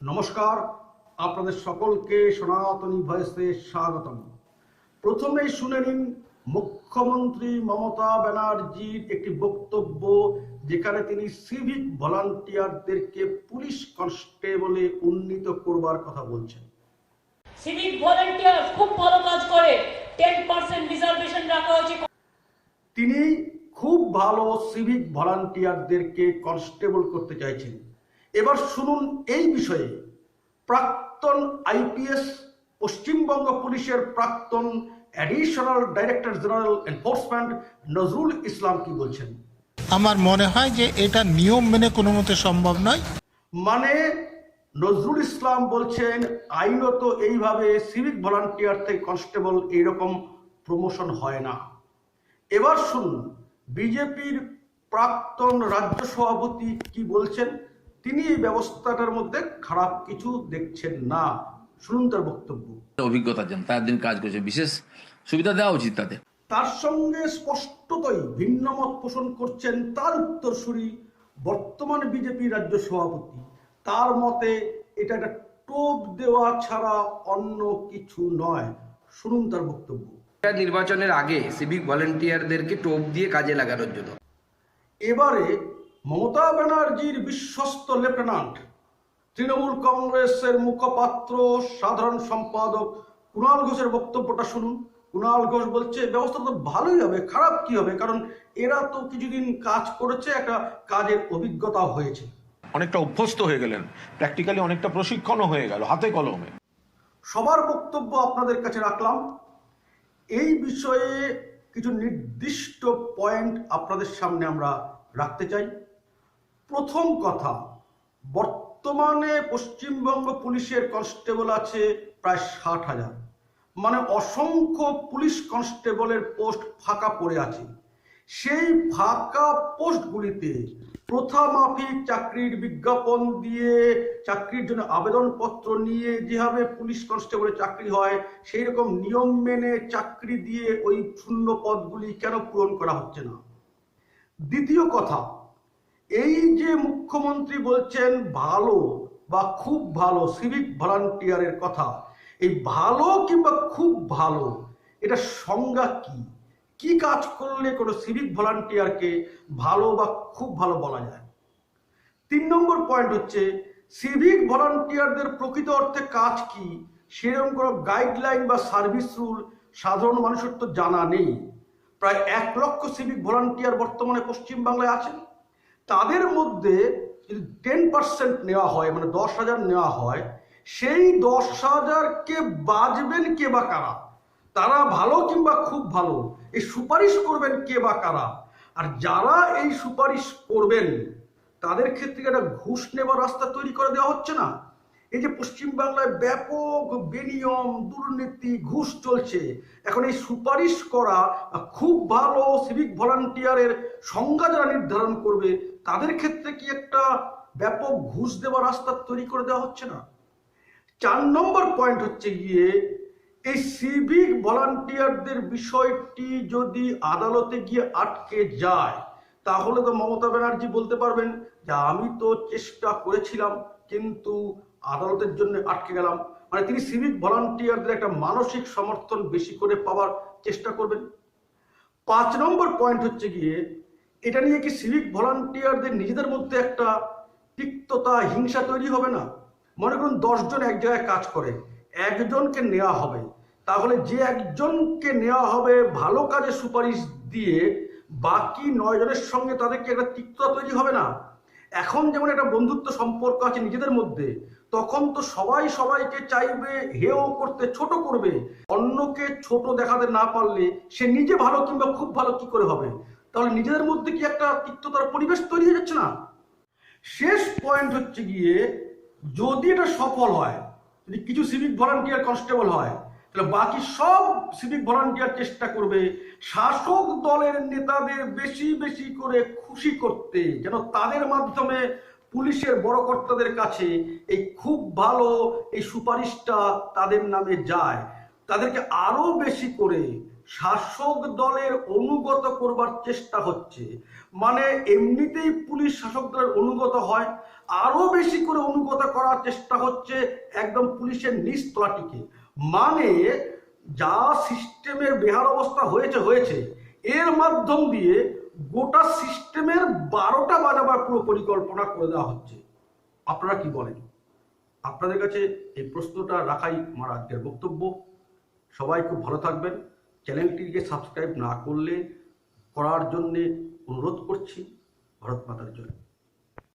নমস্কার আপনাদের সকলকে সনাতনী ভয়েসে স্বাগতম। প্রথমেই শুনে নিন মুখ্যমন্ত্রী মমতা ব্যানার্জির একটি বক্তব্য যেখানে তিনি সিভিক ভলান্টিয়ারদেরকে পুলিশ কনস্টেবলে উন্নীত করবার কথা বলছেন। সিভিক ভলান্টিয়ার খুব ভালো কাজ করে। টেন পার্সেন্ট রিজার্ভেশন রাখা হয়েছে। তিনি খুব ভালো সিভিক ভলান্টিয়ারদেরকে কনস্টেবল করতে চাইছেন। এবার শুনুন এই বিষয়ে। প্রাক্তন আইপিএস পশ্চিমবঙ্গ পুলিশের প্রাক্তন additional director general enforcement Nazrul Islam কি বলছেন? আমার মনে হয় যে এটা নিয়ম মেনে কোনো মতে সম্ভব নয়। মানে নজরুল ইসলাম বলছেন আইনত এইভাবে সিভিক ভলান্টিয়ার থেকে কনস্টেবল এইরকম প্রমোশন হয় না। এবার শুনুন বিজেপির প্রাক্তন রাজ্য সভাপতি কি বলছেন? তিনি এই ব্যবস্থাটার মধ্যে খারাপ কিছু দেখছেন না। শুনুন তার বক্তব্য। অভিজ্ঞতা যান তার দিন কাজ করেছে বিশেষ সুবিধা দেওয়া উচিত তাদের। তার সঙ্গে স্পষ্টতই ভিন্ন মত পোষণ করছেন তার উত্তরসূরি বর্তমান বিজেপি রাজ্য সভাপতি। তার মতে এটা একটা টোপ দেওয়া ছাড়া অন্য কিছু নয়। শুনুন তার বক্তব্য। নির্বাচনের আগে সিভিক ভলেন্টিয়ারদেরকে টোপ দিয়ে কাজে লাগানোর জন্য। এবারে মমতা ব্যানার্জির বিশ্বস্ত লেফটেন্যান্ট তৃণমূল কংগ্রেসের মুখপাত্র সাধারণ সম্পাদক কুণাল ঘোষের বক্তব্যটা শুনুন। কুণাল ঘোষ বলছে ব্যবস্থা তো ভালোই হবে খারাপ কি হবে? কারণ এরা তো কিছুদিন কাজ করেছে একটা কাজের অভিজ্ঞতা হয়েছে। অনেকটা অভ্যস্ত হয়ে গেলেন। প্র্যাকটিক্যালি অনেকটা প্রশিক্ষণও হয়ে গেল হাতে কলমে। সবার বক্তব্য আপনাদের কাছে রাখলাম। এই বিষয়ে কিছু নির্দিষ্ট পয়েন্ট আপনাদের সামনে আমরা রাখতে চাই। প্রথম কথা, বর্তমানে পশ্চিমবঙ্গ পুলিশের কনস্টেবল আছে প্রায় ষাট হাজার। মানে অসংখ্য পুলিশ কনস্টেবলের পোস্ট ফাঁকা পড়ে আছে। সেই ফাঁকা পোস্টগুলিতে প্রথা মাফিক চাকরির বিজ্ঞাপন দিয়ে চাকরির জন্য আবেদনপত্র নিয়ে যেভাবে পুলিশ কনস্টেবলের চাকরি হয় সেই রকম নিয়ম মেনে চাকরি দিয়ে ওই শূন্য পদগুলি কেন পূরণ করা হচ্ছে না? দ্বিতীয় কথা এই যে মুখ্যমন্ত্রী বলছেন ভালো বা খুব ভালো সিভিক ভলান্টিয়ারের কথা, এই ভালো কিংবা খুব ভালো, এটা সংজ্ঞা কি? কি কাজ করলে কোনো সিভিক ভলান্টিয়ারকে ভালো বা খুব ভালো বলা যায়? তিন নম্বর পয়েন্ট হচ্ছে সিভিক ভলান্টিয়ারদের প্রকৃত অর্থে কাজ কি? সেরকম কোনো গাইডলাইন বা সার্ভিস রুল সাধারণ মানুষের তো জানা নেই। প্রায় এক লক্ষ সিভিক ভলান্টিয়ার বর্তমানে পশ্চিমবাংলায় আছেন। তাদের মধ্যে যদি টেন পার্সেন্ট নেওয়া হয় মানে দশ হাজার নেওয়া হয়, সেই দশ হাজারকে বাজবেন কে বা কারা? তারা ভালো কিংবা খুব ভালো? এই সুপারিশ করবেন কে বা কারা? আর যারা এই সুপারিশ করবেন, তাদের ক্ষেত্রে একটা ঘুষ নেবার রাস্তা তৈরি করে দেওয়া হচ্ছে না? এই যে পশ্চিমবাংলায় ব্যাপক বেনিয়ম, দুর্নীতি, ঘুষ চলছে। এখন এই সুপারিশ করা খুব ভালো সিভিক ভলান্টিয়ারের সংজ্ঞা যারা নির্ধারণ করবে, তাদের ক্ষেত্রে কি একটা ব্যাপক ঘুষ দেওয়ার রাস্তা তৈরি করে দেওয়া হচ্ছে না? চার নম্বর পয়েন্ট হচ্ছে গিয়ে, এই সিভিক ভলান্টিয়ারদের বিষয়টি যদি আদালতে গিয়ে আটকে যায়, তাহলে তো মমতা ব্যানার্জি বলতে পারবেন যে, আমি তো চেষ্টা করেছিলাম, কিন্তু আদালতের জন্য আটকে গেলাম। মানে তিনি সিভিক ভলান্টিয়ারদের একটা মানসিক সমর্থন বেশি করে পাওয়ার চেষ্টা করবেন। পাঁচ নম্বর পয়েন্ট হচ্ছে গিয়ে, এটা নিয়ে কি সিভিক ভলান্টিয়ারদের নিজেদের মধ্যে একটা তিক্ততা, হিংসা তৈরি হবে না? মনে করুন দশজন এক জায়গায় কাজ করে, একজনকে নেওয়া হবে। তাহলে যে একজনকে নেওয়া হবে ভালো কাজে সুপারিশ দিয়ে বাকি নয় জনের সঙ্গে তাদেরকে একটা তিক্ততা তৈরি হবে না? এখন যেমন একটা বন্ধুত্ব সম্পর্ক আছে নিজেদের মধ্যে তখন তো সবাই সবাইকে চাইবে হেও করতে, ছোট করবে। অন্যকে ছোট দেখাতে না পারলে সে নিজে ভালো কিংবা খুব ভালো কি করে হবে? তাহলে নিজেদের মধ্যে কি একটা তিক্ততার পরিবেশ তৈরি হয়ে যাচ্ছে না? শেষ পয়েন্ট হচ্ছে গিয়ে, যদি এটা সফল হয়, যদি কিছু সিভিক ভলান্টিয়ার কনস্টেবল হয়, তাহলে বাকি সব সিভিক ভলান্টিয়ার চেষ্টা করবে শাসক দলের নেতাদের বেশি বেশি করে খুশি করতে, যেন তাদের মাধ্যমে পুলিশের বড় কর্তাদের কাছে এই খুব ভালো এই সুপারিশটা তাদের নামে যায়। তাদেরকে আরও বেশি করে শাসক দলের অনুগত করবার চেষ্টা হচ্ছে। মানে এমনিতেই পুলিশ শাসক দলের অনুগত হয় আরও বেশি করে অনুগত করার চেষ্টা হচ্ছে একদম পুলিশের নিচ তলাটিকে। মানে যা সিস্টেমের বেহার অবস্থা হয়েছে হয়েছে, এর মাধ্যম দিয়ে গোটা সিস্টেমের বারোটা বাজাবার পুরো পরিকল্পনা করে দেওয়া হচ্ছে। আপনারা কি বলেন? আপনাদের কাছে এই প্রশ্নটা রাখাই আমার আজকের বক্তব্য। সবাই খুব ভালো থাকবেন। চ্যানেলটিকে সাবস্ক্রাইব না করলে করার জন্যে অনুরোধ করছি। ভারত মাতার জন্য